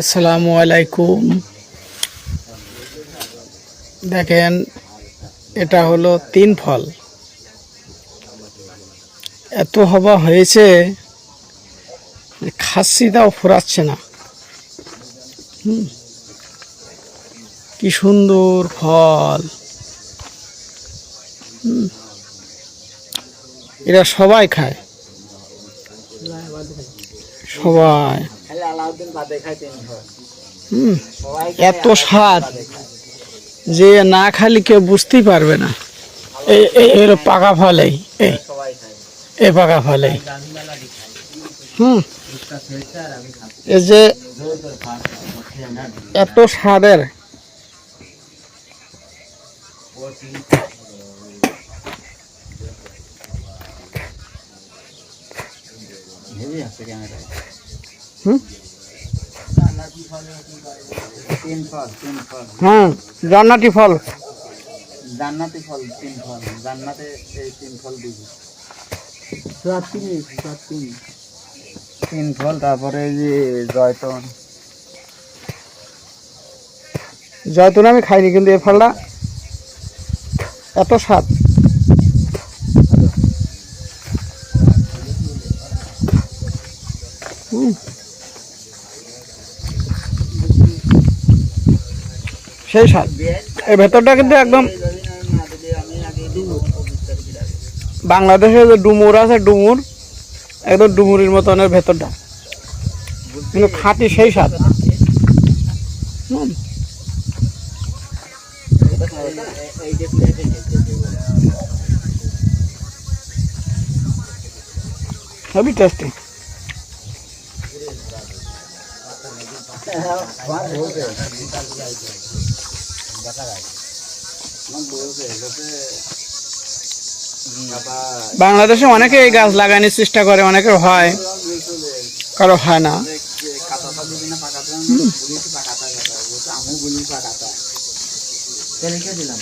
আসসালামু আলাইকুম। দেখেন, এটা হলো তিন ফল। এত হবা হয়েছে খাসিটাও ফুরাচ্ছে না। কি সুন্দর ফল। এরা সবাই খায়। সবাই। এত স্বাদ। যে না খালি কেউ বুঝতেই পারবে না। এই হলো পাকা ফল এই এই সবাই খায়। এই পাকা ফল। এই আমি মেলাডি খাই। হুম এই যে এত স্বাদের। হেভি আছে ক্যামেরায়। হুম জান্নাতি ফল। জান্নাতি ফল তিন ফল। জান্নাতে এই তিন ফল দিবি। তিন ফল তারপরে যে জয়তন। জয়তুন আমি খাইনি কিন্তু এই ফলটা এত স্বাদ। হুম। সেই স্বাদ এই ভেতরটা কিন্তু একদম বাংলাদেশে যে ডুমুর আছে, ডুমুর, একদম ডুমুরির মতনের ভেতরটা। কিন্তু খাঁটি সেই স্বাদ। হেভি টেস্টি আমার বাংলাদেশে অনেকে এই গাছ লাগানোর চেষ্টা করে অনেকে হয়। কারও হয় না। দিলাম।